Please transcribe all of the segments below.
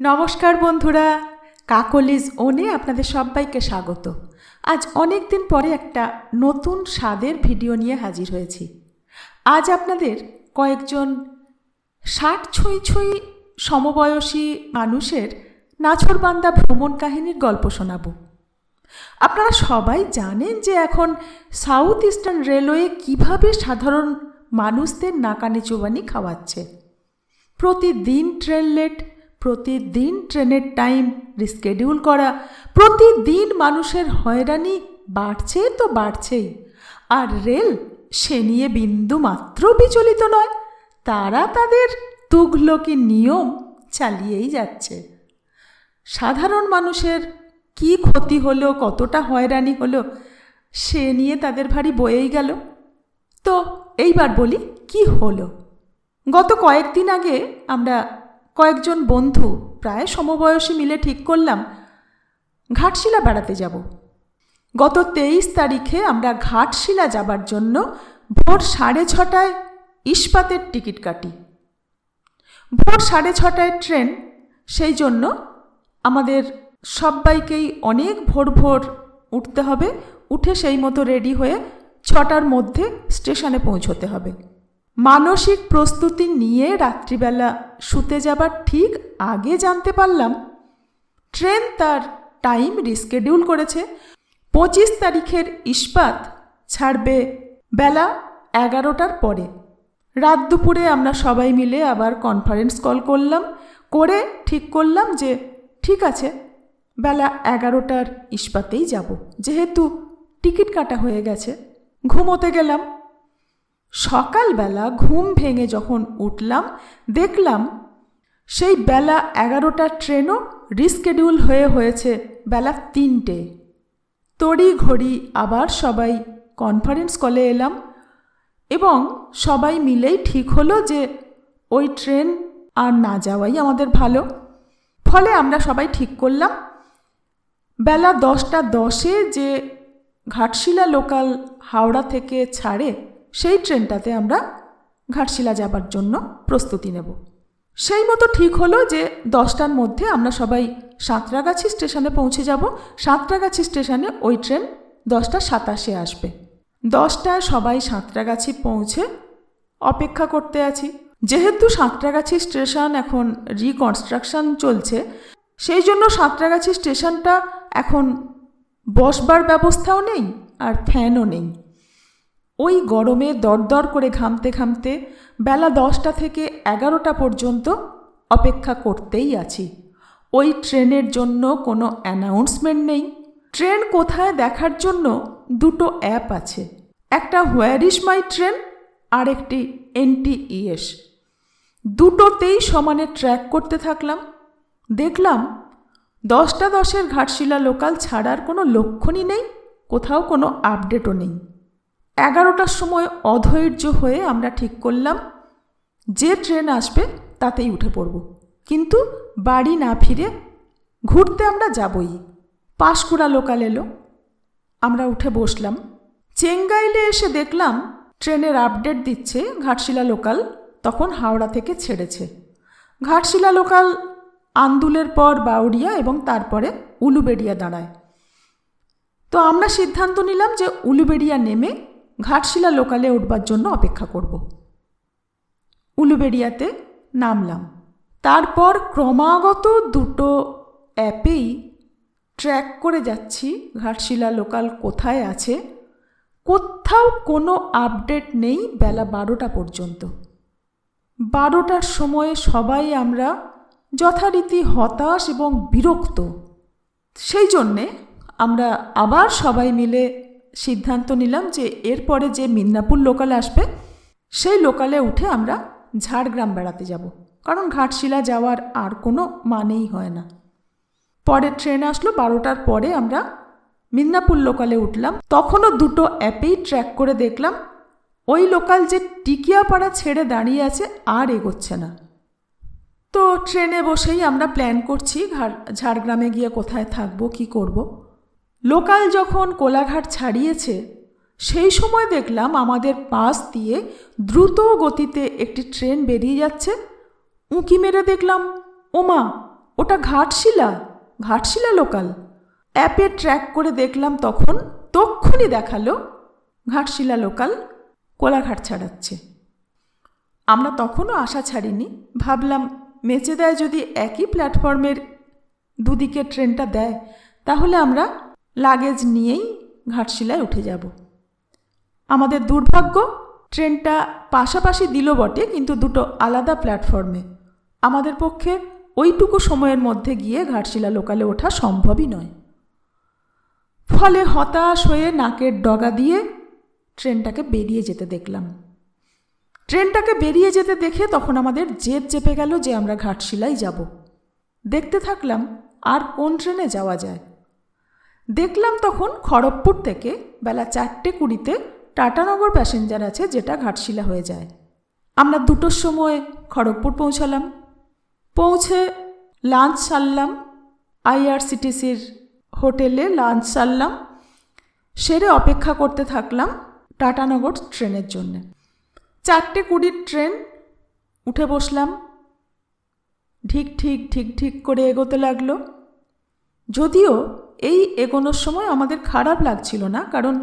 নমস্কার বন্ধুরা, কাকলিজ ওনে আপনাদের সবাইকে স্বাগত। আজ অনেক দিন পরে একটা নতুন স্বাদের ভিডিও নিয়ে হাজির হয়েছি। আজ আপনাদের কয়েকজন ষাট ছুঁই ছুঁই সমবয়সী মানুষের নাছরবান্দা ভ্রমণ কাহিনীর গল্প শোনাবো। আপনারা সবাই জানেন যে এখন সাউথ ইস্টার্ন রেলওয়ে কীভাবে সাধারণ মানুষদের নাকানি চুবানি খাওয়াচ্ছে। প্রতিদিন ট্রেন লেট প্রতিদিন ট্রেনের টাইম রিস্কেডিউল করা, প্রতিদিন মানুষের হয়রানি বাড়ছে তো বাড়ছেই। আর রেল সে নিয়ে বিন্দু মাত্র বিচলিত নয়, তারা তাদের তুঘলকি নিয়ম চালিয়েই যাচ্ছে। সাধারণ মানুষের কি ক্ষতি হলো, কতটা হয়রানি হলো, সে নিয়ে তাদের ভারী বয়েই গেল। তো এইবার বলি, কি হলো? গত কয়েকদিন আগে আমরা কয়েকজন বন্ধু প্রায় সমবয়সী মিলে ঠিক করলাম, ঘাটশিলা বেড়াতে যাব। গত তেইশ তারিখে আমরা ঘাটশিলা যাবার জন্য ভোর সাড়ে ছটায় ইস্পাতের টিকিট কাটি। ভোর সাড়ে ছটায় ট্রেন, সেই জন্য আমাদের সবাইকেই অনেক ভোর ভোর উঠতে হবে, উঠে সেই মতো রেডি হয়ে ছটার মধ্যে স্টেশনে পৌঁছতে হবে। মানসিক প্রস্তুতি নিয়ে রাত্রিবেলা শুতে যাবার ঠিক আগে জানতে পারলাম। ট্রেন তার টাইম রিস্কেডিউল করেছে। পঁচিশ তারিখের ইস্পাত ছাড়বে বেলা এগারোটার পরে। রাত দুপুরে আমরা সবাই মিলে আবার কনফারেন্স কল করলাম। করে ঠিক করলাম যে, ঠিক আছে, বেলা এগারোটার ইস্পাতেই যাব। যেহেতু টিকিট কাটা হয়ে গেছে, ঘুমোতে গেলাম। সকালবেলা ঘুম ভেঙে যখন উঠলাম, দেখলাম সেই বেলা এগারোটার ট্রেনও রিস্কেডিউল হয়ে হয়েছে বেলা তিনটে। তড়ি ঘড়ি আবার সবাই কনফারেন্স কলে এলাম এবং সবাই মিলেই ঠিক হলো যে ওই ট্রেন আর না যাওয়াই আমাদের ভালো। ফলে আমরা সবাই ঠিক করলাম। বেলা দশটা দশে যে ঘাটশিলা লোকাল হাওড়া থেকে ছাড়ে সেই ট্রেনটাতে আমরা ঘাটশিলা যাবার জন্য প্রস্তুতি নেব। সেই মতো ঠিক হলো যে দশটার মধ্যে আমরা সবাই সাঁতরাগাছি স্টেশনে পৌঁছে যাব। সাঁতরাগাছি স্টেশনে ওই ট্রেন দশটা সাতাশে আসবে। দশটায় সবাই সাঁতরাগাছি পৌঁছে অপেক্ষা করতে আছি। যেহেতু সাঁতরাগাছি স্টেশন এখন রিকনস্ট্রাকশন চলছে, সেই জন্য সাঁতরাগাছি স্টেশনটা এখন বসবার ব্যবস্থাও নেই আর ফ্যানও নেই। ওই গরমে দরদর করে ঘামতে ঘামতে বেলা দশটা থেকে এগারোটা পর্যন্ত অপেক্ষা করতেই আছি। ওই ট্রেনের জন্য কোনো অ্যানাউন্সমেন্ট নেই। ট্রেন কোথায় দেখার জন্য দুটো অ্যাপ আছে। একটা হোয়ার ইস মাই ট্রেন, আর একটি এনটিইএস দুটোতেই সমানে ট্র্যাক করতে থাকলাম। দেখলাম দশটা দশের ঘাটশিলা লোকাল ছাড়ার কোনো লক্ষণই নেই, কোথাও কোনো আপডেটও নেই। এগারোটার সময় অধৈর্য হয়ে আমরা ঠিক করলাম, যে ট্রেন আসবে তাতেই উঠে পড়ব। কিন্তু বাড়ি না ফিরে ঘুরতে আমরা যাবই। পাঁশকুড়া লোকাল এলো। আমরা উঠে বসলাম। চেঙ্গাইলে এসে দেখলাম ট্রেনের আপডেট দিচ্ছে ঘাটশিলা লোকাল, তখন হাওড়া থেকে ছেড়েছে। ঘাটশিলা লোকাল আন্দুলের পর বাউরিয়া এবং তারপরে উলুবেড়িয়া দাঁড়ায়। তো আমরা সিদ্ধান্ত নিলাম যে উলুবেড়িয়া নেমে ঘাটশিলা লোকালে উঠবার জন্য অপেক্ষা করব। উলুবেড়িয়াতে নামলাম। তারপর ক্রমাগত দুটো অ্যাপেই ট্র্যাক করে যাচ্ছি ঘাটশিলা লোকাল কোথায় আছে। কোথাও কোনো আপডেট নেই বেলা বারোটা পর্যন্ত। বারোটার সময়ে সবাই আমরা যথারীতি হতাশ এবং বিরক্ত। সেই জন্যে আমরা আবার সবাই মিলে সিদ্ধান্ত নিলাম যে এরপরে যে মিদনাপুর লোকাল আসবে, সেই লোকালে উঠে আমরা ঝাড়গ্রাম বেড়াতে যাব। কারণ ঘাটশিলা যাওয়ার আর কোনো মানেই হয় না। পরে ট্রেন আসলো, বারোটার পরে আমরা মিদনাপুর লোকালে উঠলাম। তখনও দুটো অ্যাপেই ট্র্যাক করে দেখলাম, ওই লোকাল যে টিকিয়াপাড়া ছেড়ে দাঁড়িয়ে আছে আর এগোচ্ছে না। তো ট্রেনে বসেই আমরা প্ল্যান করছি ঝাড়গ্রামে গিয়ে কোথায় থাকব, কি করব। লোকাল যখন কোলাঘাট ছাড়িয়েছে, সেই সময় দেখলাম আমাদের পাশ দিয়ে দ্রুত গতিতে একটি ট্রেন বেরিয়ে যাচ্ছে। উঁকি মেরে দেখলাম, ওমা, ওটা ঘাটশিলা ঘাটশিলা লোকাল। অ্যাপে ট্র্যাক করে দেখলাম তখন তক্ষুনি দেখাল, ঘাটশিলা লোকাল কোলাঘাট ছাড়াচ্ছে। আমরা তখনও আশা ছাড়িনি, ভাবলাম মেচেদায় যদি একই প্ল্যাটফর্মের দুদিকে ট্রেনটা দেয়, তাহলে আমরা লাগেজ নিয়েই ঘাটশিলায় উঠে যাব। আমাদের দুর্ভাগ্য, ট্রেনটা পাশাপাশি দিল বটে, কিন্তু দুটো আলাদা প্ল্যাটফর্মে। আমাদের পক্ষে ওইটুকু সময়ের মধ্যে গিয়ে ঘাটশিলা লোকালে ওঠা সম্ভবই নয়। ফলে হতাশ হয়ে নাকের ডগা দিয়ে ট্রেনটাকে বেরিয়ে যেতে দেখলাম। ট্রেনটাকে বেরিয়ে যেতে দেখে তখন আমাদের জেদ চেপে গেল যে আমরা ঘাটশিলাই যাব। দেখতে থাকলাম আর কোন ট্রেনে যাওয়া যায়। দেখলাম তখন খড়গপুর থেকে বেলা চারটে কুড়িতে টাটানগর প্যাসেঞ্জার আছে যেটা ঘাটশিলা হয়ে যায়। আমরা দুটোর সময় খড়গপুর পৌঁছালাম। পৌঁছে লাঞ্চ সারলাম। আইআরসিটিসির হোটেলে লাঞ্চ সারলাম। সেরে অপেক্ষা করতে থাকলাম টাটানগর ট্রেনের জন্যে। চারটে কুড়ির ট্রেন, উঠে বসলাম। ঠিক ঠিক ঠিক ঠিক করে এগোতে লাগল। যদিও এই এগোনোর সময় আমাদের খারাপ লাগছিল না, কারণ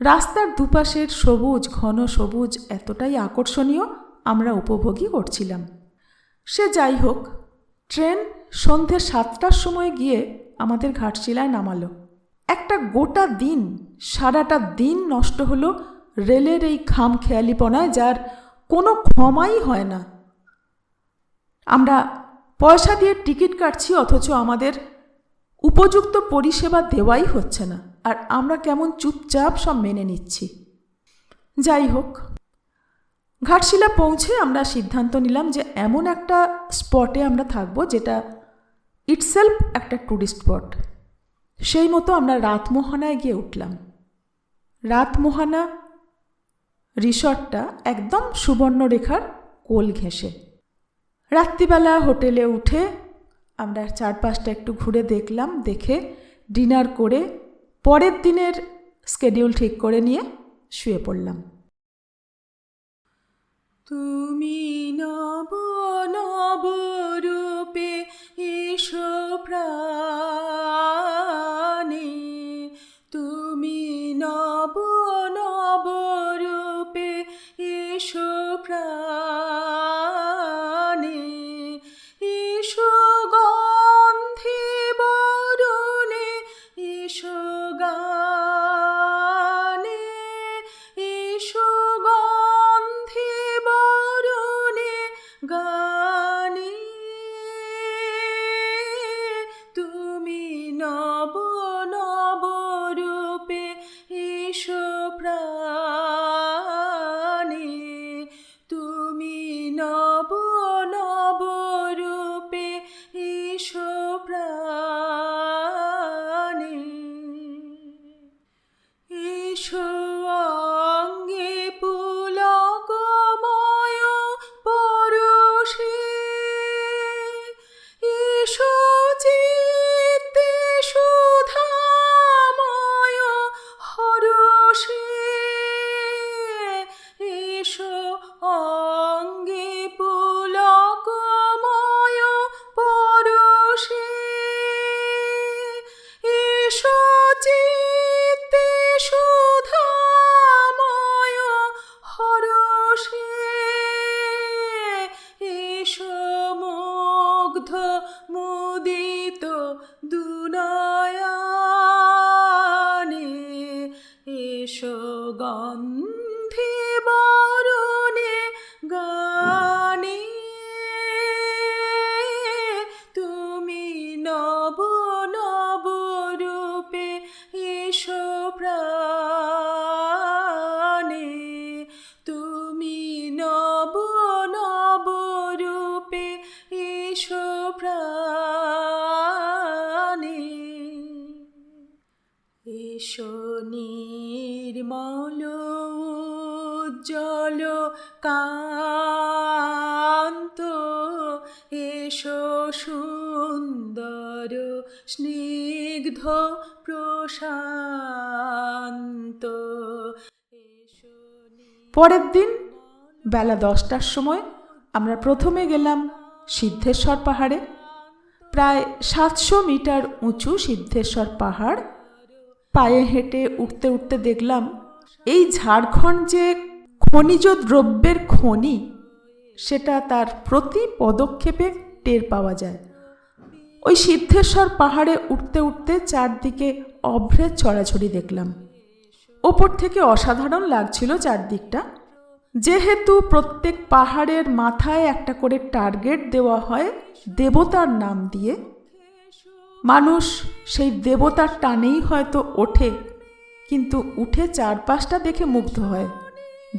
রাস্তার দুপাশের সবুজ, ঘন সবুজ এতটাই আকর্ষণীয় আমরা উপভোগই করছিলাম। সে যাই হোক, ট্রেন সন্ধ্যে সাতটার সময় গিয়ে আমাদের ঘাটশিলায় নামালো। একটা গোটা দিন, সারাটা দিন নষ্ট হলো রেলের এই খাম খেয়ালিপনায় যার কোনো ক্ষমাই হয় না। আমরা পয়সা দিয়ে টিকিট কাটছি, অথচ আমাদের উপযুক্ত পরিষেবা দেওয়াই হচ্ছে না, আর আমরা কেমন চুপচাপ সব মেনে নিচ্ছি। যাই হোক, ঘাটশিলা পৌঁছে আমরা সিদ্ধান্ত নিলাম যে এমন একটা স্পটে আমরা থাকব যেটা ইটসেলফ একটা ট্যুরিস্ট স্পট সেই মতো আমরা রাতমোহনায় গিয়ে উঠলাম। রাতমোহানা রিসর্টটা একদম সুবর্ণরেখার কোল ঘেঁষে। রাত্রিবেলা হোটেলে উঠে আমরা চারপাশটা একটু ঘুরে দেখলাম, দেখে ডিনার করে পরের দিনের স্কেডিউল ঠিক করে নিয়ে শুয়ে পড়লাম। তুমি নব নব রূপে এসো প্রাণে সুন্দর স্নিগ্ধ প্রশান্ত। পরের দিন বেলা দশটার সময় আমরা প্রথমে গেলাম সিদ্ধেশ্বর পাহাড়ে। প্রায় সাতশো মিটার উঁচু সিদ্ধেশ্বর পাহাড়। পায়ে হেঁটে উঠতে উঠতে দেখলাম এই ঝাড়খণ্ড যে খনিজ দ্রব্যের খনি সেটা তার প্রতি পদক্ষেপে টের পাওয়া যায়। ওই সিদ্ধেশ্বর পাহাড়ে উঠতে উঠতে চারদিকে অভ্রের ছড়াছড়ি দেখলাম। ওপর থেকে অসাধারণ লাগছিল চারদিকটা। যেহেতু প্রত্যেক পাহাড়ের মাথায় একটা করে টার্গেট দেওয়া হয় দেবতার নাম দিয়ে, মানুষ সেই দেবতার টানেই হয়তো ওঠে, কিন্তু উঠে চারপাশটা দেখে মুগ্ধ হয়।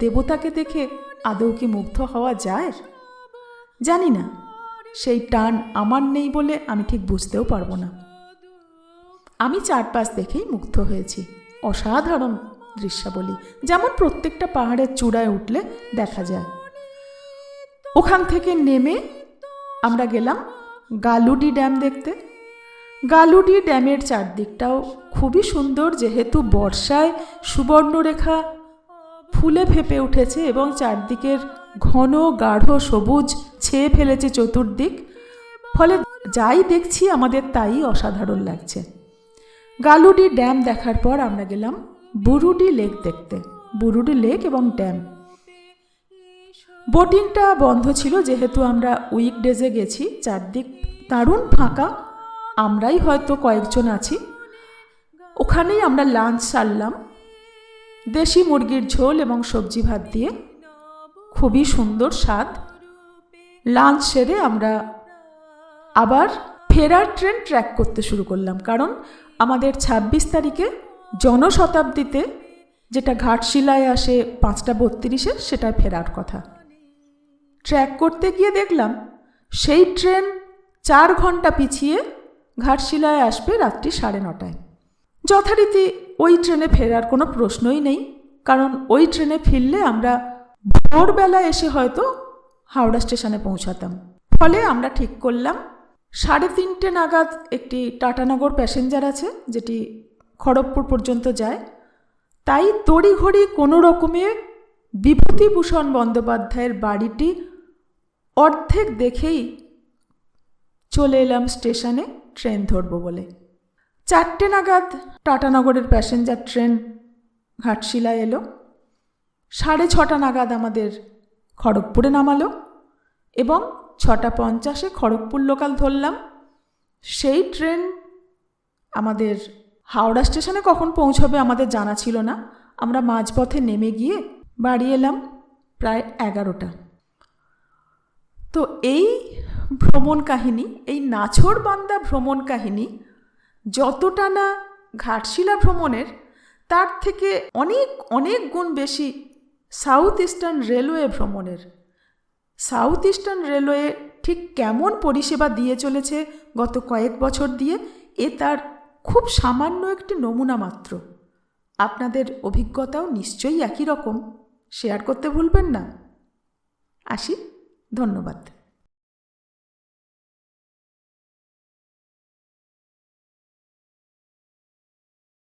দেবতাকে দেখে আদৌ কি মুগ্ধ হওয়া যায়? জানি না। সেই টান আমার নেই বলে আমি ঠিক বুঝতেও পারব না। আমি চারপাশ দেখেই মুগ্ধ হয়েছি। অসাধারণ দৃশ্যাবলী, যেমন প্রত্যেকটা পাহাড়ের চূড়ায় উঠলে দেখা যায়। ওখান থেকে নেমে আমরা গেলাম গালুডি ড্যাম দেখতে। গালুডি ড্যামের চারদিকটাও খুবই সুন্দর, যেহেতু বর্ষায় সুবর্ণরেখা ফুলে ফেপে উঠেছে এবং চারদিকের ঘন, গাঢ়, সবুজ ছেয়ে ফেলেছে চতুর্দিক, ফলে যাই দেখছি আমাদের তাই অসাধারণ লাগছে। গালুডি ড্যাম দেখার পর আমরা গেলাম বুরুডি লেক দেখতে, বুরুডি লেক এবং ড্যাম। বোটিংটা বন্ধ ছিল, যেহেতু আমরা উইকডেজে গেছি, চারদিক দারুণ ফাঁকা, আমরাই হয়তো কয়েকজন আছি। ওখানেই আমরা লাঞ্চ সারলাম, দেশি মুরগির ঝোল এবং সবজি ভাত দিয়ে। খুবই সুন্দর স্বাদ। লাঞ্চ সেরে আমরা আবার ফেরার ট্রেন ট্র্যাক করতে শুরু করলাম। কারণ আমাদের ২৬ তারিখে জনশতাব্দীতে যেটা ঘাটশিলায় আসে পাঁচটা বত্রিশে সেটায় ফেরার কথা। ট্র্যাক করতে গিয়ে দেখলাম, সেই ট্রেন চার ঘণ্টা পিছিয়ে ঘাটশিলায় আসবে রাত্রি সাড়ে নটায়। যথারীতি ওই ট্রেনে ফেরার কোনো প্রশ্নই নেই, কারণ ওই ট্রেনে ফিরলে আমরা ভোরবেলা এসে হয়তো হাওড়া স্টেশনে পৌঁছাতাম। ফলে আমরা ঠিক করলাম, সাড়ে তিনটে নাগাদ একটি টাটানগর প্যাসেঞ্জার আছে, যেটি খড়গপুর পর্যন্ত যায়। তাই তড়িঘড়ি কোনো রকমে বিভূতিভূষণ বন্দ্যোপাধ্যায়ের বাড়িটি অর্ধেক দেখেই চলে এলাম স্টেশনে ট্রেন ধরবো বলে। চারটে নাগাদ টাটানগরের প্যাসেঞ্জার ট্রেন ঘাটশিলায় এলো। সাড়ে ছটা নাগাদ আমাদের খড়গপুরে নামালো এবং ছটা পঞ্চাশে খড়গপুর লোকাল ধরলাম। সেই ট্রেন আমাদের হাওড়া স্টেশনে কখন পৌঁছবে আমাদের জানা ছিল না। আমরা মাঝপথে নেমে গিয়ে বাড়ি এলাম প্রায় এগারোটা। তো এই ভ্রমণ কাহিনী, এই নাছর বান্দা ভ্রমণ কাহিনী যতটা না ঘাটশিলা ভ্রমণের, তার থেকে অনেক অনেক গুণ বেশি সাউথ ইস্টার্ন রেলওয়ে ভ্রমণের। সাউথ ইস্টার্ন রেলওয়ে ঠিক কেমন পরিষেবা দিয়ে চলেছে গত কয়েক বছর দিয়ে, এ তার খুব সামান্য একটি নমুনা মাত্র। আপনাদের অভিজ্ঞতাও নিশ্চয়ই একই রকম। শেয়ার করতে ভুলবেন না। আসি, ধন্যবাদ।